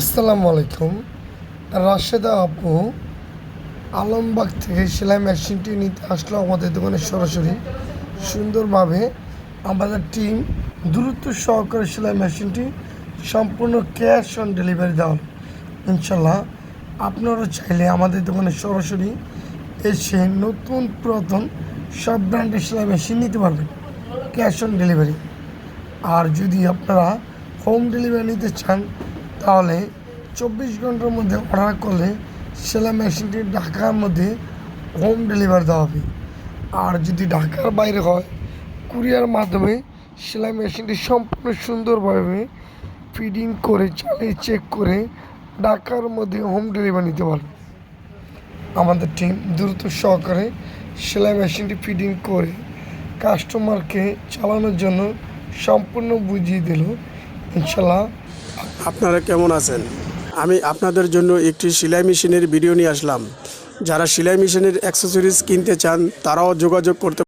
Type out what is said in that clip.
আসসালামু আলাইকুম। রাশেদা আপু, আলমবাগ থেকে সেলাই মেশিনটি নিতে আসলো আমাদের দোকানে সরাসরি। সুন্দরভাবে আমাদের টিম দ্রুত সহকারে সেলাই মেশিনটি সম্পূর্ণ ক্যাশ অন ডেলিভারি দেওয়া। ইনশাল্লাহ আপনারা চাইলে আমাদের দোকানে সরাসরি এসে নতুন, পুরাতন সব ব্র্যান্ডের সেলাই মেশিন নিতে পারবেন ক্যাশ অন ডেলিভারি আর যদি আপনারা হোম ডেলিভারি নিতে চান তাহলে চব্বিশ ঘণ্টার মধ্যে অর্ডার করলে সেলাই মেশিনটি ঢাকার মধ্যে হোম ডেলিভারি দেওয়া হবে। আর যদি ঢাকার বাইরে হয়, কুরিয়ার মাধ্যমে সেলাই মেশিনটি সম্পূর্ণ সুন্দরভাবে ফিডিং করে, চালিয়ে চেক করে ঢাকার মধ্যে হোম ডেলিভারি নিতে পারবে। আমাদের টিম দ্রুত সহকারে সেলাই মেশিনটি ফিডিং করে কাস্টমারকে চালানোর জন্য সম্পূর্ণ বুঝিয়ে দিল। ইনশাল্লাহ। আপনারা কেমন আছেন? আমি আপনাদের জন্য একটি সেলাই মেশিনের ভিডিও নিয়ে আসলাম। যারা সেলাই মেশিনের অ্যাক্সেসরিজ কিনতে চান, তারাও যোগাযোগ করতে